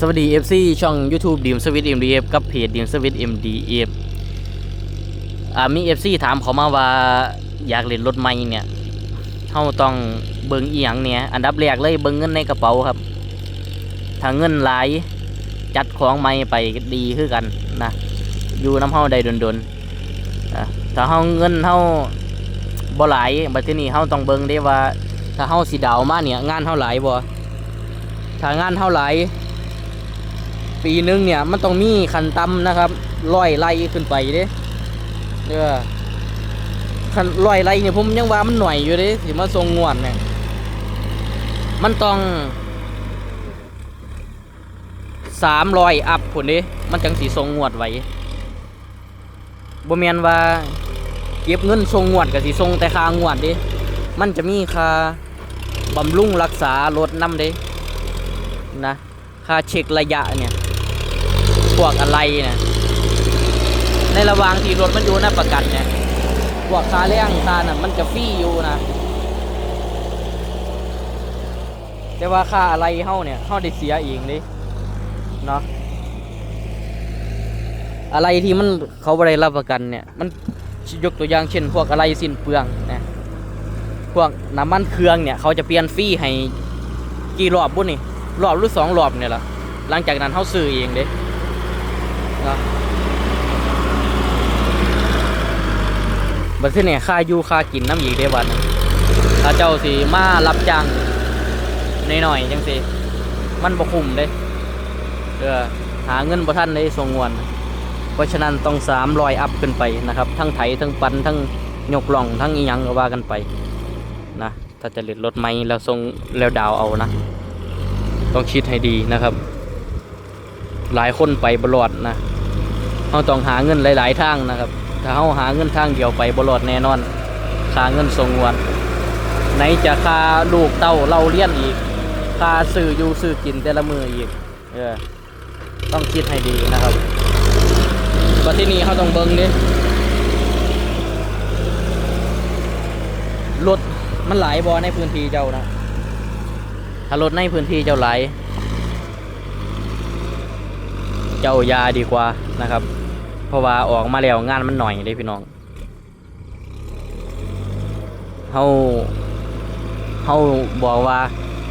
สวัสดี FC ช่อง YouTube ดีมสวิต MDF กับเพจดีมสวิต MDF อ่ามี FC ถามเขามาว่าอยากเล่นรถใหม่เนี่ยเฮาต้องเบิ่งอีหยังเนี่ยอันดับแรกเลยเบิ่งเงินในกระเป๋าครับ ถ้าเงินหลายจัดของใหม่ไปดีคือกันนะอยู่น้ำเฮาได้ดนๆอะถ้าเฮาเงินเฮาบ่หลายบัดทีนี้เฮาต้องเบิ่งได้ว่า ถ้าเฮาสิดาวมาเนี่ยงานเฮาหลายบ่ถ้างานเฮาหลาย ปีหนึงเนี่ยมันต้องมีคันต่ำนะครับร้อยไร่ขึ้นไปเด้เด้อคันร้อยไร่เนี่ยผมยังว่ามันหน่อยอยู่เด้สิมาส่งงวดเนี่ยมันต้องสามร้อยอัพผลเด้มันจังสีส่งงวดไว้บ่แม่นว่าเก็บเงินส่งงวดกับสิส่งแต่ค่างวดเด้มันจะมีค่าบำรุงรักษารถนํเด้นะค่าเช็คระยะเนี่ย พวกอะไรนี่ยในระหว่างที่รถมันอยู่ในประกันเนี่ยพวกคาแรงค่าน่ะมันจะฟรีอยู่นะแต่ว่าค่าอะไรเฮาเนี่ยเฮาได้เสียเองเดิเนาะอะไรที่มันเขาบ่ได้รับประกันเนี่ย มันยกตัวอย่างเช่น พวกอะไรสิ้นเปลืองนะพวกน้ำมันเครื่องเนี่ย เขาจะเปลี่ยนฟรีให้กี่รอบบุ่นนี่รอบหรือสองรอบเนี่ยล่ะหลังจากนั้นเฮาซื้อเองเด้ นะบัดทีนี้ค่าอยู่ค่ากินน้ำอีกได้วันถ้าเจ้าสิมารับจ้างหน่อยๆจังสิมันบ่คุ้มเด้เออหาเงินบ่ทันได้สงวน เพราะฉะนั้นต้อง300อัพขึ้นไปนะครับ ทั้งไถทั้งปันทั้งยกล่องทั้งอีหยังก็ว่ากันไปนะถ้าจะเล่นรถใหม่แล้วส่งแล้วดาวเอานะ ต้องคิดให้ดีนะครับ หลายคนไปบลอดนะ เราต้องหาเงินหลาย ๆ ทางนะครับ ถ้าเราหาเงินทางเดียวไปบลอดแน่นอนค่าเงินทรงวนไหนจะค่าลูกเต้าเราเลี้ยนอีกค่าซื้ออยู่ซื้อกินแต่ละมืออีกเออต้องคิดให้ดีนะครับก็ที่นี่เขาต้องเบิ้งดิรถมันหลายบอในพื้นที่เจ้านะถ้ารถในพื้นที่เจ้าหลาย เจ้ายาดีกว่านะครับ เพราะว่าออกมาแล้วงานมันหน่อยเด้พี่น้องเฮาเฮาบอกว่า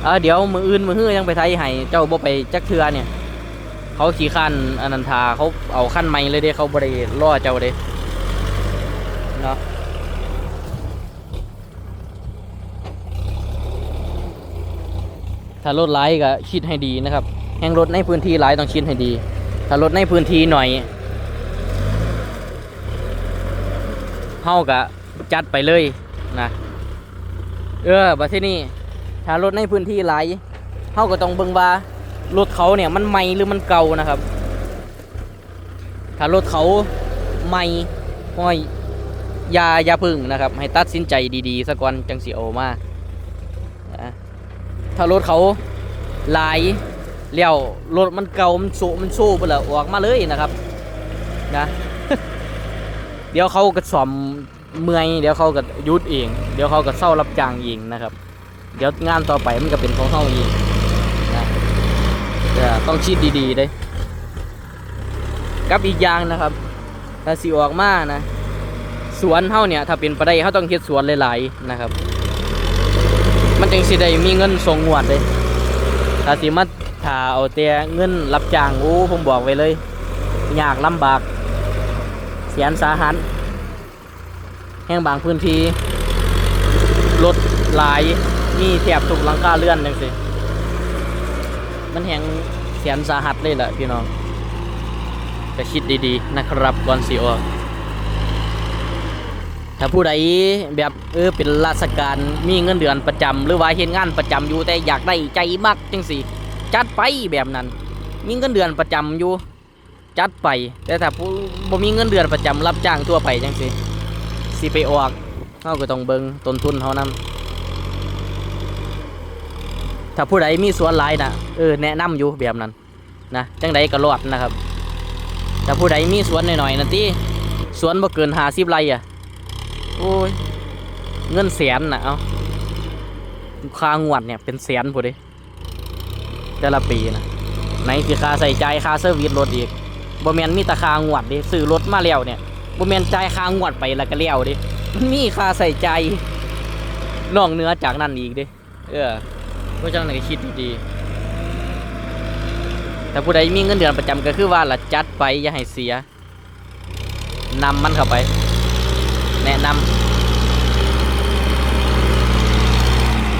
เออเดี๋ยวมืออื่นมือฮื้อยังไปไทยให้เจ้าบ่ไปจักเทือเนี่ย เขาขี่ขั้นอนันทาเขาเอาขั้นใหม่เลยเด้เขาบ่ได้ล่อเจ้าเด้เนาะถ้ารถไล่ก็คิดให้ดีนะครับ แห่งรถในพื้นที่หลายต้องคิดให้ดี ถ้ารถในพื้นที่หน่อยเฮากะจัดไปเลยนะเออบัดที่นี่ถ้ารถในพื้นที่หลายเฮาก็ต้องเบิ่งว่ารถเขาเนี่ยมันใหม่หรือมันเก่านะครับ ถ้ารถเขาใหม่ห้อยยายาพึ่งนะครับ ให้ตัดสินใจดีๆซะก่อนจังสิเอมานะถ้ารถเขาหลาย เลี้ยวรถมันเก่ามันโซมันโซ่ไปแล้วออกมาเลยนะครับนะเดี๋ยวเขาก็ซ่อมเมื่อยเดี๋ยวเขาก็ยุดเอง เดี๋ยวเขาก็เศร้ารับจ้างเองนะครับ เดี๋ยวงานต่อไปมันก็เป็นของเขาเองนะแต่ต้องคิดดีๆเด้ยกับอีกอย่างนะครับ ถ้าสิออกมานะสวนเฮาเนี่ยถ้าเป็นไปได้เฮาต้องเฮ็ดสวนหลายๆนะครับ มันจึงสิได้มีเงินส่งงวดเลยถ้าสิมา ถ้าเอาแต่เงินรับจ้างโอ้ผมบอกไว้เลยยากลำบากเสียนสาหัสแห่งบางพื้นที่รถหลายมีแถบถูกลังคาเลื่อนจังสิมันแห่งเสียนสาหัสเลยแหละพี่น้องจะคิดดีๆนะครับก่อนสิออกถ้าผู้ใดแบบเออเป็นราชการมีเงินเดือนประจำหรือว่าเห็นงานประจำอยู่แต่อยากได้ใจมากจังสิ จัดไปแบบนั้น มีเงินเดือนประจำอยู่ จัดไป แต่ถ้าผู้บ่มีเงินเดือนประจำรับจ้างทั่วไปจังสิสิไปออกเฮาก็ต้องเบิงต้นทุนเฮานำถ้าผู้ใดมีสวนหลายนะเออแนะนำอยู่แบบนั้นนะจังใดก็รอดนะครับถ้าผู้ใดมีสวนหน่อยๆนั่นติสวนบ่เกิน50ไร่อะโอ้ยเงินแสนนะเอาค่างวดเนี่ยเป็นแสนพุ่นเด้ แต่ละปีนะไหนสิค่าใส่ใจค่าเซอร์วิสรถอีกบ่แมนมีต่ค่างวดดิซื้อรถมาแล้วเนี่ยบ่แม่นจ่ายคางวดไปแล้วก็แล้วดิมันมีค่าใส่ใจนอกเนื้อจากนั้นอีกดิเออเพราะฉะนั้นก็คิดดีๆแต่ผู้ใดมีเงินเดือนประจำก็คือว่าละจัดไปอย่าให้เสียนำมันเข้าไป แนะนำ